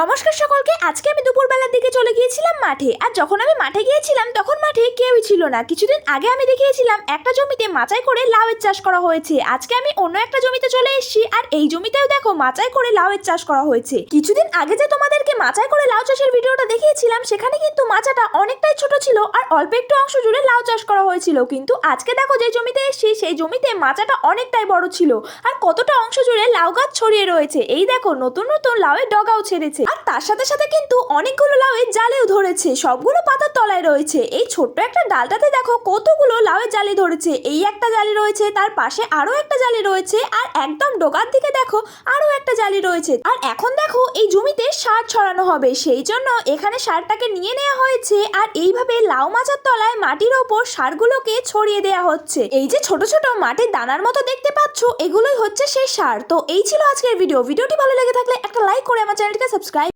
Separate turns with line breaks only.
নমস্কার সকলকে, আজকে আমি দুপুরবেলার দিকে চলে গিয়েছিলাম মাঠে। আর যখন আমি মাঠে গিয়েছিলাম, তখন মাঠে কেউই ছিল না। কিছুদিন আগে আমি দেখিয়েছিলাম, একটা জমিতে মাচাই করে লাউয়ের চাষ করা হয়েছে। আজকে আমি অন্য একটা জমিতে চলে এসেছি, আর এই জমিতেও দেখো মাচাই করে লাউয়ের চাষ করা হয়েছে। কিছুদিন আগে যে তোমাদেরকে মাচাই করে লাউ চাষের ভিডিওটা দেখিয়েছিলাম, সেখানে কিন্তু মাচাটা অনেকটাই ছোট ছিল, আর অল্প একটু অংশ জুড়ে লাউ চাষ হয়েছিল কিন্তু আজকে দেখো যে জমিতে এসেছি, সেই জমিতে মাচাটা অনেকটাই বড় ছিল আর কতটা অংশ জুড়ে লাউ গাছ ছড়িয়ে রয়েছে। এই দেখো, নতুন নতুন লাউয়ের ডগাও ছেড়েছে। আর তার সাথে সাথে কিন্তু অনেকগুলো লাউয়ের জালেও ধরেছে, সবগুলো পাতার তলায় রয়েছে। এই ছোট্ট একটা ডালটাতে দেখো কতগুলো লাউয়ের জালি ধরেছে। এই একটা জালি রয়েছে, তার পাশে আরও একটা জালি রয়েছে আর একদম ডোগার দিকে দেখো আরও একটা জালি রয়েছে। আর এখন দেখো এই জমিতে সার ছড়ানো হবে, সেই জন্য এখানে সারটাকে নিয়ে নেওয়া হয়েছে। আর এইভাবে লাউ মাচার তলায় মাটির ওপর সারগুলোকে ছড়িয়ে দেয়া হচ্ছে। এই যে ছোট ছোট মাটির দানার মতো দেখতে পাচ্ছ, এগুলোই হচ্ছে সেই সার। তো এই ছিল আজকের ভিডিও। ভিডিওটি ভালো লেগে থাকলে একটা লাইক করে আমার চ্যানেলটিকে সাবস্ক্রাইব